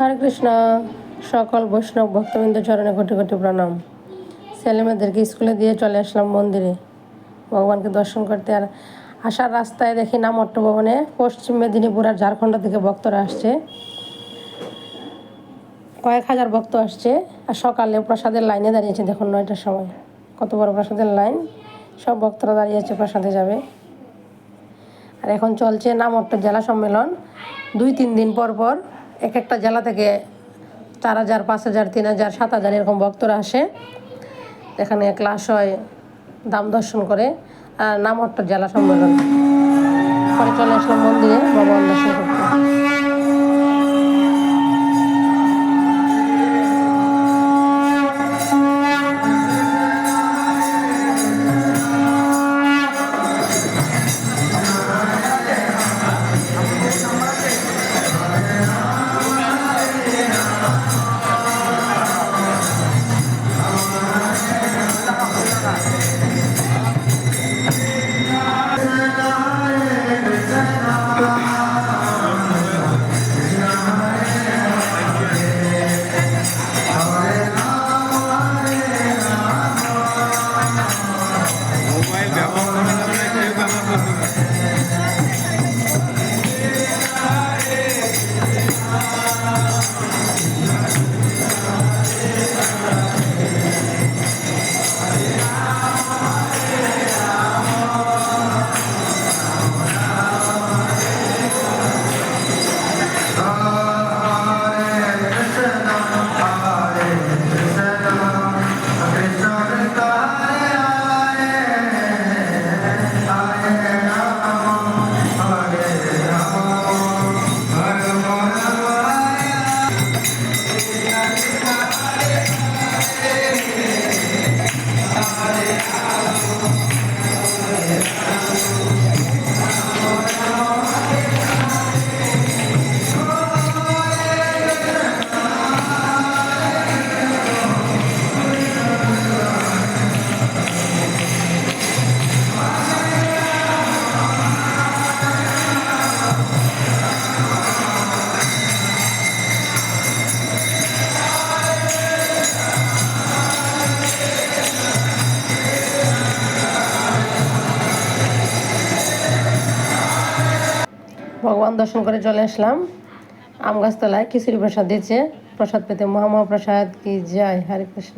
হরে কৃষ্ণ। সকল বৈষ্ণব ভক্তবৃন্দ চরণে কোটি কোটি প্রণাম। ছেলেমেয়েদেরকে স্কুলে দিয়ে চলে আসলাম মন্দিরে। ভগবানকে দর্শন করতে আর আসার রাস্তায় দেখি নামট্ট ভবনে পশ্চিম মেদিনীপুর আর ঝাড়খণ্ড থেকে ভক্তরা আসছে। কয়েক হাজার ভক্ত আসছে আর সকালে প্রসাদের লাইনে দাঁড়িয়েছে, দেখুন নয়টার সময়। কত বড় প্রসাদের লাইন। সব ভক্তরা দাঁড়িয়ে আছে, প্রসাদে যাবে। আর এখন চলছে নামট্ট জেলা সম্মেলন। দুই তিন দিন পর পর এক একটা জেলা থেকে চার হাজার, পাঁচ হাজার, তিন হাজার, সাত হাজার এরকম ভক্তরা আসে। এখানে ক্লাস হয়, দাম দর্শন করে। আর নামহট্ট জেলা সম্মেলন। পরে চলে আসলাম মন্দিরে ভগবান Yeah. ভগবান দর্শন করে চলে আসলাম। আম গাছতলায় খিচুড়ি প্রসাদ দিচ্ছে। প্রসাদ পেতে মহামহাপ্রসাদ কি? জয় হরে কৃষ্ণ।